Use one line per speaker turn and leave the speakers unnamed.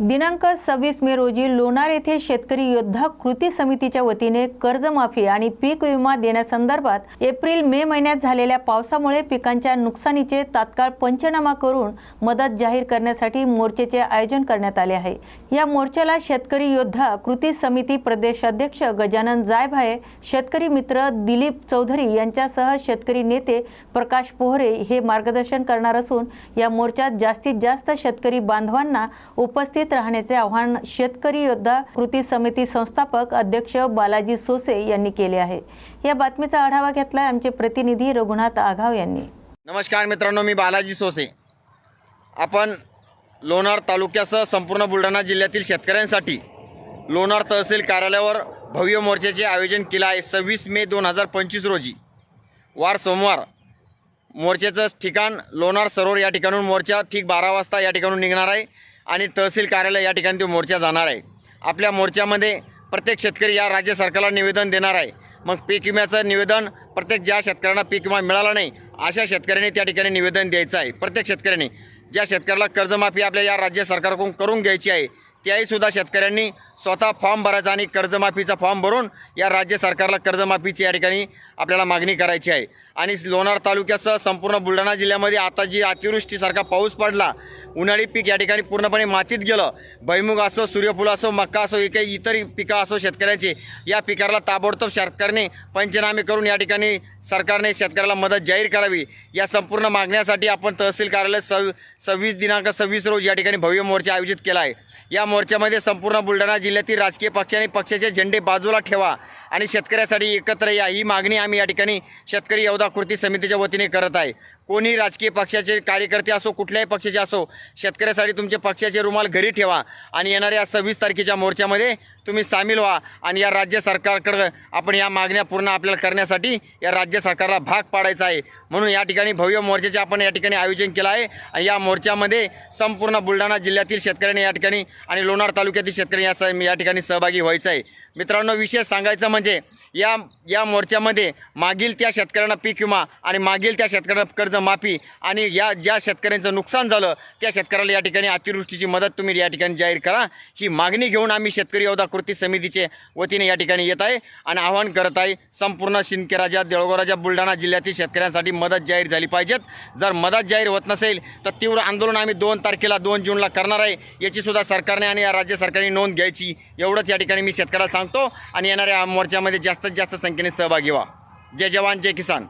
दिनांक सव्वीस मे रोजी लोणार येथे शेतकरी योद्धा कृती समितीच्या वतीने कर्जमाफी आणि पीक विमा देण्यासंदर्भात एप्रिल मे महिन्यात झालेल्या पावसामुळे पिकांच्या नुकसानीचे तात्काळ पंचनामा करून मदत जाहीर करण्यासाठी मोर्चेचे आयोजन करण्यात आले आहे. या मोर्चाला शेतकरी योद्धा कृती समिती प्रदेश अध्यक्ष गजानन जायभाये शेतकरी मित्र दिलीप चौधरी यांच्यासह शेतकरी नेते प्रकाश पोहरे हे मार्गदर्शन करणार असून या मोर्चात जास्तीत जास्त शेतकरी बांधवांना उपस्थित राहण्याचे आव्हान शेतकरी योद्धा कृती समिती संस्थापक अध्यक्ष बालाजी सोसे यांनी केले आहे. या बातमीचा आढावा घेतला आमचे प्रतिनिधी रघुनाथ आघाव यांनी.
नमस्कार मित्रांनो मी बालाजी सोसे. आपण लोणार तालुक्यासह संपूर्ण बुलढाणा जिल्ह्यातील शेतकऱ्यांसाठी लोणार तहसील कार्यालयावर भव्य मोर्चाचे आयोजन केलं आहे. सव्वीस मे दोन हजार पंचवीस रोजी. वार सोमवार. मोर्चाचं ठिकाण लोणार सरोवर या ठिकाणून मोर्चा ठीक बारा वाजता या ठिकाणून निघणार आहे. आणि तहसील कार्यालय या ठिकाणी तो मोर्चा जाणार आहे. आपल्या मोर्चामध्ये प्रत्येक शेतकरी या राज्य सरकारला निवेदन देणार आहे. मग पीक विम्याचं निवेदन प्रत्येक ज्या शेतकऱ्यांना पीक विमा मिळाला नाही अशा शेतकऱ्यांनी त्या ठिकाणी निवेदन द्यायचं आहे. प्रत्येक शेतकऱ्यांनी ज्या शेतकऱ्याला कर्जमाफी आपल्या या राज्य सरकारकडून करून घ्यायची आहे त्याहीसुद्धा शेतकऱ्यांनी स्वतः फॉर्म भरायचा आणि कर्जमाफीचा फॉर्म भरून या राज्य सरकारला कर्जमाफीची या ठिकाणी आपल्याला मागणी करायची आहे. आणि लोणार तालुक्यासह संपूर्ण बुलढाणा जिल्ह्यामध्ये आता जी अतिवृष्टीसारखा पाऊस पडला उन्हाळी पीक या ठिकाणी पूर्णपणे मातीत गेलं. भैमुग असो सूर्यफूल असो मक्का असो एक काही इतर पिकं असो शेतकऱ्याचे या पिकाला ताबडतोब शेतकऱ्याने पंचनामे करून या ठिकाणी सरकारने शेतकऱ्याला मदत जाहीर करावी. या संपूर्ण मागण्यासाठी आपण तहसील कार्यालय सव सव्वीस दिनांक सव्वीस रोज या ठिकाणी भव्य मोर्चा आयोजित केला आहे. या मोर्चामध्ये संपूर्ण बुलढाणा जिल्ह्यातील राजकीय पक्षाने पक्षाचे झेंडे बाजूला ठेवा आणि शेतकऱ्यासाठी एकत्र या ही मागणी आम्ही या ठिकाणी शेतकरी यवदा कृती समितीच्या वतीने करत आहे. कोणी राजकीय पक्षाचे कार्यकर्ते असो कुठल्याही पक्षाचे असो शेतकऱ्यासाठी तुमचे पक्षाचे रुमाल घरी ठेवा आणि येणाऱ्या सव्वीस तारखेच्या मोर्चामध्ये तुम्ही सामील व्हा आणि या राज्य सरकारकडं आपण या मागण्या पूर्ण आपल्याला करण्यासाठी या राज्य सरकारला भाग पाडायचा आहे. म्हणून या ठिकाणी भव्य मोर्चाचे आपण या ठिकाणी आयोजन केलं आहे आणि या मोर्चामध्ये संपूर्ण बुलढाणा जिल्ह्यातील शेतकऱ्यांनी या ठिकाणी आणि लोणार तालुक्यातील शेतकरी या या ठिकाणी सहभागी व्हायचं आहे. मित्रांनो विशेष सांगायचं म्हणजे या या मोर्चामध्ये मागील त्या शेतकऱ्यांना पीक विमा आणि मागील त्या शेतकऱ्यांना कर्जमाफी आणि या ज्या शेतकऱ्यांचं नुकसान झालं त्या शेतकऱ्याला या ठिकाणी अतिवृष्टीची मदत तुम्ही या ठिकाणी जाहीर करा. ही मागणी घेऊन आम्ही शेतकरी योद्धा कृती समितीचे वतीने या ठिकाणी येत आहे आणि आवाहन करत आहे संपूर्ण शिंदखेराजा देळगोराजा बुलढाणा जिल्ह्यातील शेतकऱ्यांसाठी मदत जाहीर झाली पाहिजेत. जर मदत जाहीर होत नसेल तर तीव्र आंदोलन आम्ही दोन तारखेला दोन जूनला करणार आहे. याचीसुद्धा सरकारने आणि या राज्य सरकारने नोंद घ्यायची एवढंच या ठिकाणी मी शेतकऱ्याला सांगतो. आणि येणाऱ्या मोर्चामध्ये जास्त जास्तीत जास्त संख्येने सहभागी व्हा. जय जवान जय किसान.